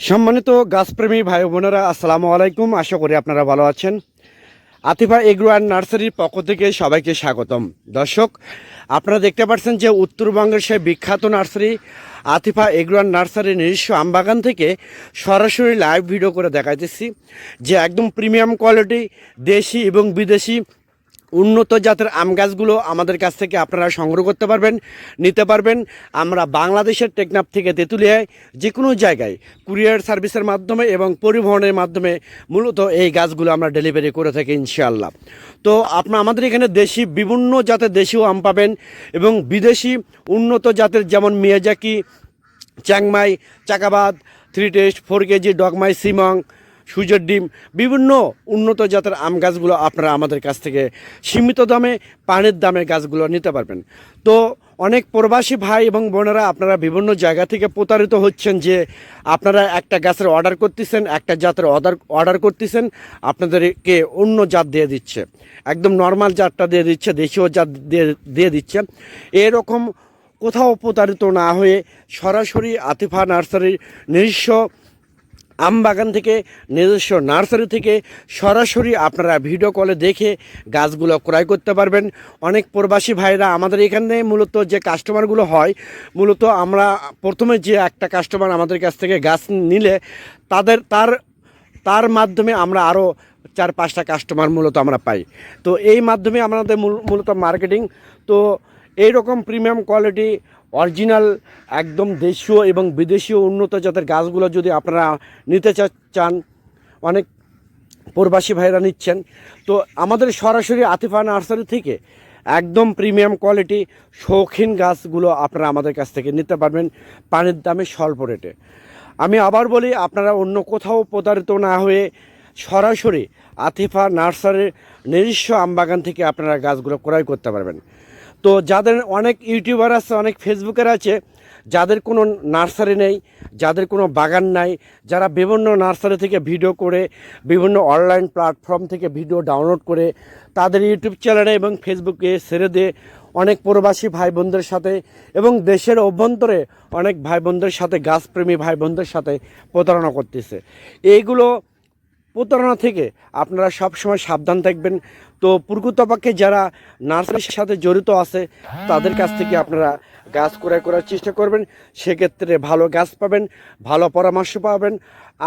সম্মানিত গাছপ্রেমী ভাই বোনেরা, আসসালামু আলাইকুম। আশা করি আপনারা ভালো আছেন। আতিফা এগ্রো অ্যান্ড নার্সারির পক্ষ থেকে সবাইকে স্বাগতম। দর্শক, আপনারা দেখতে পাচ্ছেন যে উত্তরবঙ্গের সেই বিখ্যাত নার্সারি আতিফা এগ্রো অ্যান্ড নার্সারির নিজস্ব আমবাগান থেকে সরাসরি লাইভ ভিডিও করে দেখাইতেছি, যে একদম প্রিমিয়াম কোয়ালিটি দেশি এবং বিদেশি উন্নত জাতের আম গাছগুলো আমাদের কাছ থেকে আপনারা সংগ্রহ করতে পারবেন, নিতে পারবেন। আমরা বাংলাদেশের টেকনাফ থেকে তেঁতুলিয়ায় যে কোনো জায়গায় কুরিয়ার সার্ভিসের মাধ্যমে এবং পরিবহনের মাধ্যমে মূলত এই গাছগুলো আমরা ডেলিভারি করে থাকি ইনশাআল্লাহ। তো আপনার আমাদের এখানে দেশি, বিভিন্ন জাতের দেশীয় আম পাবেন এবং বিদেশি উন্নত জাতের যেমন মিয়াজাকি, চ্যাংমাই, চাকাবাদ, থ্রি টেস্ট, ফোর কেজি, ডগমাই, সিমং সূর্যের ডিম, বিভিন্ন উন্নত জাতের আম গাছগুলো আপনারা আমাদের কাছ থেকে সীমিত দামে, পানির দামে গাছগুলো নিতে পারবেন। তো অনেক প্রবাসী ভাই এবং বোনেরা আপনারা বিভিন্ন জায়গা থেকে প্রতারিত হচ্ছেন যে আপনারা একটা গাছের অর্ডার করতেছেন, একটা জাতের অর্ডার অর্ডার করতেছেন, আপনাদেরকে অন্য জাত দিয়ে দিচ্ছে। একদম নর্মাল জাতটা দিয়ে দিচ্ছে, দেশীয় জাত দিয়ে দিয়ে দিচ্ছে। এরকম কোথাও প্রতারিত না হয়ে সরাসরি আতিফা নার্সারির নিজস্ব আম বাগান থেকে, নিজস্ব নার্সারি থেকে সরাসরি আপনারা ভিডিও কলে দেখে গাছগুলো ক্রয় করতে পারবেন। অনেক প্রবাসী ভাইরা আমাদের এখানে মূলত যে কাস্টমারগুলো হয়, মূলত আমরা প্রথমে যে একটা কাস্টমার আমাদের কাছ থেকে গাছ নিলে, তাদের, তার তার মাধ্যমে আমরা আরও চার পাঁচটা কাস্টমার মূলত আমরা পাই। তো এই মাধ্যমে আমাদের মূলত মার্কেটিং। তো এই রকম প্রিমিয়াম কোয়ালিটি অরিজিনাল, একদম দেশীয় এবং বিদেশীয় উন্নত জাতের গাছগুলো যদি আপনারা নিতে চান, অনেক প্রবাসী ভাইরা নিচ্ছেন। তো আমাদের সরাসরি আতিফা নার্সারি থেকে একদম প্রিমিয়াম কোয়ালিটি শৌখিন গাছগুলো আপনারা আমাদের কাছ থেকে নিতে পারবেন পানির দামে স্বল্প রেটে। আমি আবার বলি, আপনারা অন্য কোথাও প্রতারিত না হয়ে সরাসরি আতিফা নার্সারির নিজস্ব আমবাগান থেকে আপনারা গাছগুলো ক্রয় করতে পারবেন। তো যাদের অনেক ইউটিউবার আছে, অনেক ফেসবুকের আছে, যাদের কোনো নার্সারি নেই, যাদের কোনো বাগান নাই, যারা বিভিন্ন নার্সারি থেকে ভিডিও করে, বিভিন্ন অনলাইন প্ল্যাটফর্ম থেকে ভিডিও ডাউনলোড করে, তাদের ইউটিউব চ্যানেলে এবং ফেসবুকে ছেড়ে দিয়ে অনেক প্রবাসী ভাই বোনদের সাথে এবং দেশের অভ্যন্তরে অনেক ভাই বোনদের সাথে, গাছপ্রেমী ভাই বোনদের সাথে প্রতারণা করতেছে। এইগুলো প্রতারণা থেকে আপনারা সব সময় সাবধান থাকবেন। তো প্রকৃতপক্ষে যারা নার্সারির সাথে জড়িত আছে, তাদের কাছ থেকে আপনারা গাছ ক্রয় করার চেষ্টা করবেন। সেক্ষেত্রে ভালো গাছ পাবেন, ভালো পরামর্শ পাবেন।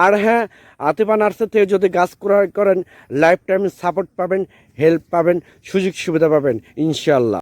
আর হ্যাঁ আতিফা নার্সারি থেকে যদি গাছ ক্রয় করেন লাইফ টাইম সাপোর্ট পাবেন হেল্প পাবেন, সুযোগ সুবিধা পাবেন ইনশাল্লাহ